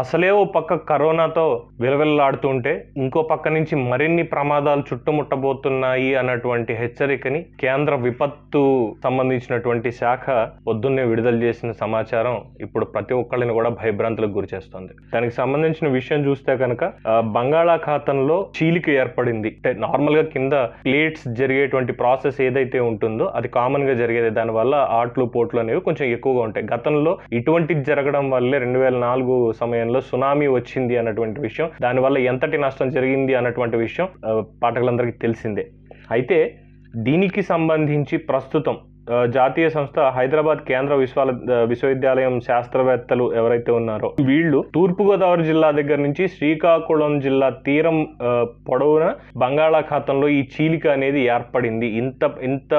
అసలే ఓ పక్క కరోనాతో విలవిల్లాడుతుంటే ఇంకో పక్క నుంచి మరిన్ని ప్రమాదాలు చుట్టుముట్టబోతున్నాయి అన్నటువంటి హెచ్చరికని కేంద్ర విపత్తు సంబంధించినటువంటి శాఖ పొద్దున్నే విడుదల చేసిన సమాచారం ఇప్పుడు ప్రతి ఒక్కళ్ళని కూడా భయభ్రాంతులకు గురి చేస్తుంది. దానికి సంబంధించిన విషయం చూస్తే కనుక బంగాళాఖాతంలో చీలిక ఏర్పడింది. అంటే నార్మల్గా కింద ప్లేట్స్ జరిగేటువంటి ప్రాసెస్ ఏదైతే ఉంటుందో అది కామన్గా జరిగేది. దానివల్ల ఆట్లు పోట్లు అనేవి కొంచెం ఎక్కువగా ఉంటాయి. గతంలో ఇటువంటిది జరగడం వల్లే రెండు వేల నాలుగు సమయం సమయంలో సునామీ వచ్చింది అన్నటువంటి విషయం దానివల్ల ఎంతటి నష్టం జరిగింది అన్నటువంటి విషయం పాఠకులందరికీ తెలిసిందే. అయితే దీనికి సంబంధించి ప్రస్తుతం జాతీయ సంస్థ హైదరాబాద్ కేంద్ర విశ్వాల విశ్వవిద్యాలయం శాస్త్రవేత్తలు ఎవరైతే ఉన్నారో వీళ్ళు తూర్పుగోదావరి జిల్లా దగ్గర నుంచి శ్రీకాకుళం జిల్లా తీరం పొడవున బంగాళాఖాతంలో ఈ చీలిక అనేది ఏర్పడింది. ఇంత ఇంత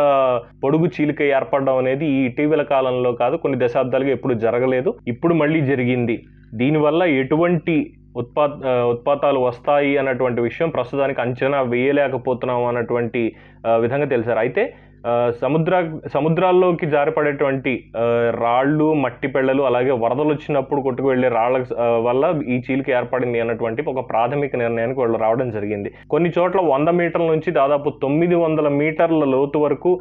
పొడుగు చీలిక ఏర్పడడం అనేది ఈ ఇటీవల కాలంలో కాదు కొన్ని దశాబ్దాలుగా ఎప్పుడు జరగలేదు. ఇప్పుడు మళ్ళీ జరిగింది. దీనివల్ల ఎటువంటి ఉత్పా ఉత్పాతాలు వస్తాయి అన్నటువంటి విషయం ప్రస్తుతానికి అంచనా వేయలేకపోతున్నాం అన్నటువంటి విధంగా తెలిసారు. అయితే సముద్ర సముద్రాల్లోకి జారిపడేటువంటి రాళ్ళు మట్టి పెళ్ళలు అలాగే వరదలు వచ్చినప్పుడు కొట్టుకు వెళ్ళే రాళ్ళ వల్ల ఈ చీలిక ఏర్పడింది అన్నటువంటి ఒక ప్రాథమిక నిర్ణయానికి వాళ్ళు రావడం జరిగింది. కొన్ని చోట్ల వంద మీటర్ల నుంచి దాదాపు తొమ్మిది వందల మీటర్ల లోతు వరకు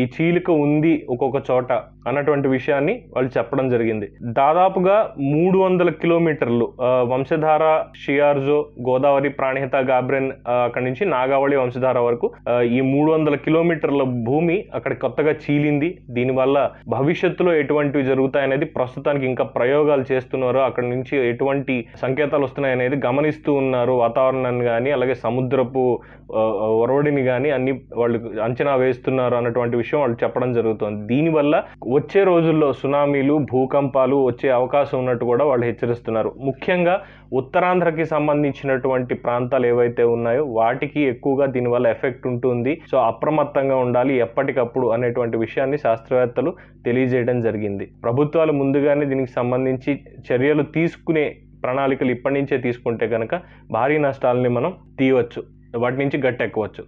ఈ చీలిక ఉంది ఒక్కొక్క చోట అన్నటువంటి విషయాన్ని వాళ్ళు చెప్పడం జరిగింది. దాదాపుగా మూడు వందల కిలోమీటర్లు వంశధార షియార్జో గోదావరి ప్రాణహిత గాబ్రెన్ అక్కడి నుంచి నాగావళి వంశధార వరకు ఈ మూడు వందల కిలోమీటర్ల భూమి అక్కడ కొత్తగా చీలింది. దీనివల్ల భవిష్యత్తులో ఎటువంటివి జరుగుతాయనేది ప్రస్తుతానికి ఇంకా ప్రయోగాలు చేస్తున్నారు. అక్కడ నుంచి ఎటువంటి సంకేతాలు వస్తున్నాయనేది గమనిస్తూ ఉన్నారు. వాతావరణాన్ని కానీ అలాగే సముద్రపు ఒరవడిని కానీ అన్ని వాళ్ళు అంచనా వేస్తున్నారు అన్నటువంటి విషయం వాళ్ళు చెప్పడం జరుగుతుంది. దీనివల్ల వచ్చే రోజుల్లో సునామీలు భూకంపాలు వచ్చే అవకాశం ఉన్నట్టు కూడా వాళ్ళు హెచ్చరిస్తున్నారు. ముఖ్యంగా ఉత్తరాంధ్రకి సంబంధించినటువంటి ప్రాంతాలు ఏవైతే ఉన్నాయో వాటికి ఎక్కువగా దీనివల్ల ఎఫెక్ట్ ఉంటుంది. సో అప్రమత్తంగా ఉండాలి. ఉండాలి ఎప్పటికప్పుడు అనేటువంటి విషయాన్ని శాస్త్రవేత్తలు తెలియజేయడం జరిగింది. ప్రభుత్వాలు ముందుగానే దీనికి సంబంధించి చర్యలు తీసుకునే ప్రణాళికలు ఇప్పటి నుంచే తీసుకుంటే కనుక భారీ నష్టాలని మనం తీయవచ్చు. వాటి నుంచి గట్టెక్కవచ్చు.